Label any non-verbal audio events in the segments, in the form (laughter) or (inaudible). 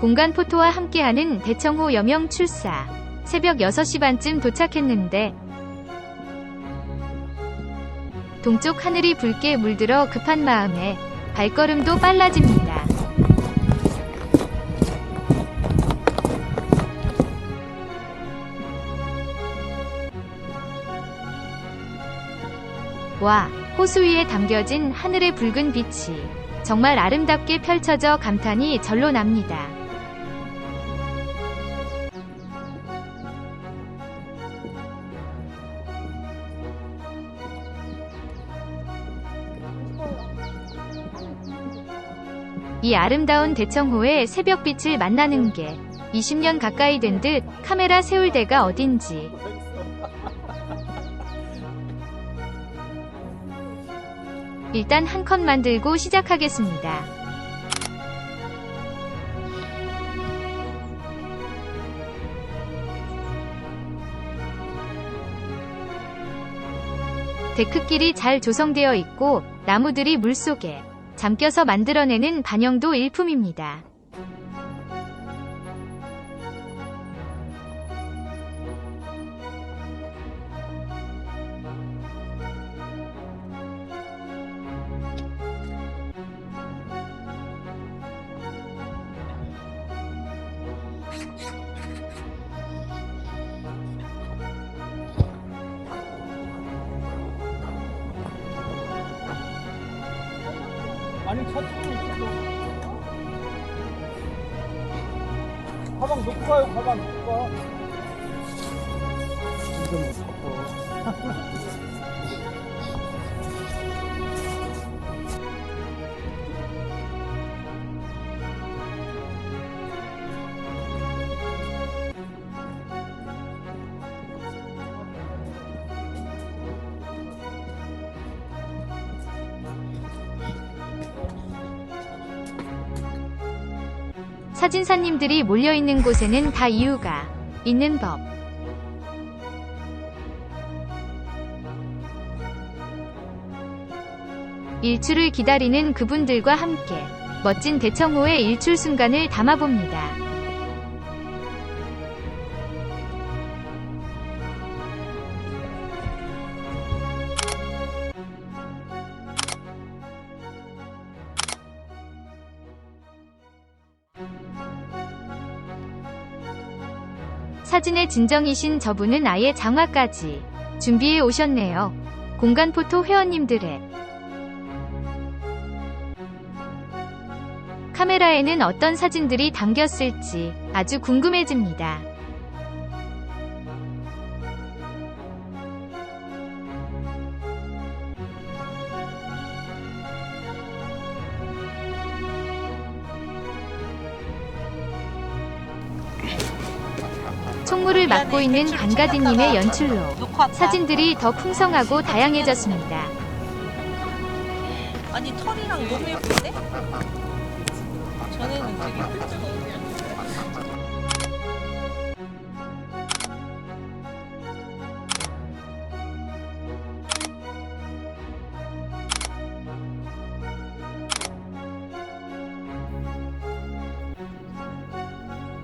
공간 포토와 함께하는 대청호 여명 출사. 새벽 6시 반쯤 도착했는데 동쪽 하늘이 붉게 물들어 급한 마음에 발걸음도 빨라집니다. 와, 호수 위에 담겨진 하늘의 붉은 빛이 정말 아름답게 펼쳐져 감탄이 절로 납니다. 이 아름다운 대청호의 새벽빛을 만나는 게 20년 가까이 된 듯 카메라 세울 데가 어딘지 일단 한컷 만들고 시작하겠습니다. 데크길이 잘 조성되어 있고 나무들이 물속에 잠겨서 만들어내는 반영도 일품입니다. 아니 차쪽으로 있어. 가방 놓고 가요. 가방 놓고 가. 이거 (laughs) 사진사님들이 몰려있는 곳에는 다 이유가 있는 법. 일출을 기다리는 그분들과 함께 멋진 대청호의 일출 순간을 담아봅니다. 사진의 진정이신 저분은 아예 장화까지 준비해 오셨네요. 공간 포토 회원님들의 카메라에는 어떤 사진들이 담겼을지 아주 궁금해집니다. 총무를 맡고 있는 간가디님의 연출로 사진들이 더 풍성하고 다양해졌습니다. 아니 털이랑 너무 예쁜데? 전에는 되게 끈적이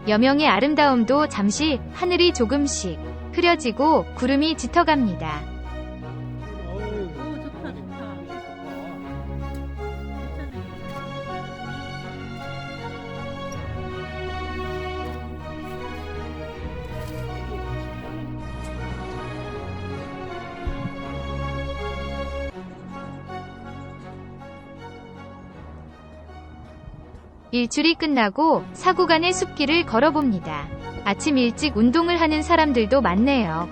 여명의 아름다움도 잠시 하늘이 조금씩 흐려지고 구름이 짙어갑니다. 일출이 끝나고 사구간의 숲길을 걸어봅니다. 아침 일찍 운동을 하는 사람들도 많네요.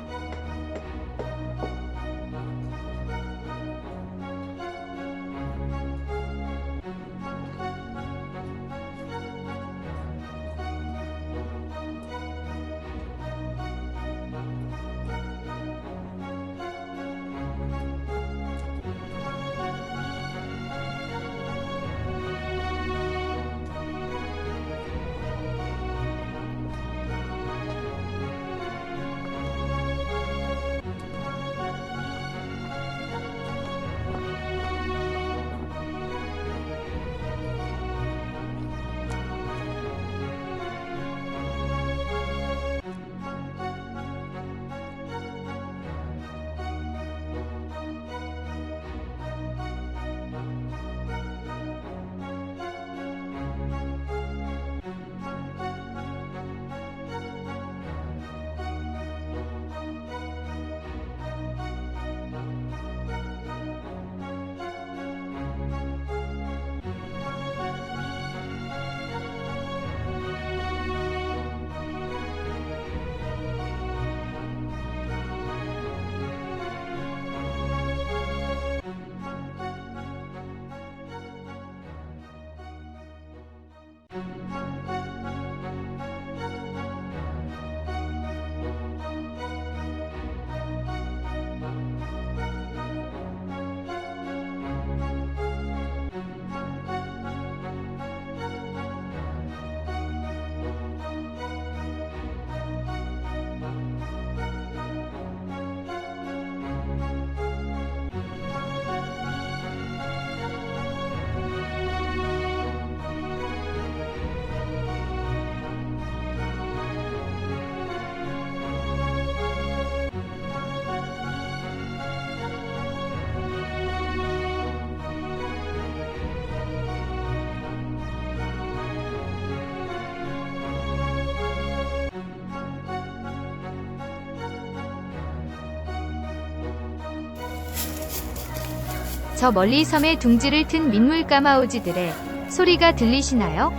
저 멀리 섬에 둥지를 튼 민물 까마우지들의 소리가 들리시나요?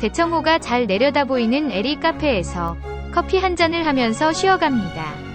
대청호가 잘 내려다 보이는 에리 카페에서 커피 한 잔을 하면서 쉬어갑니다.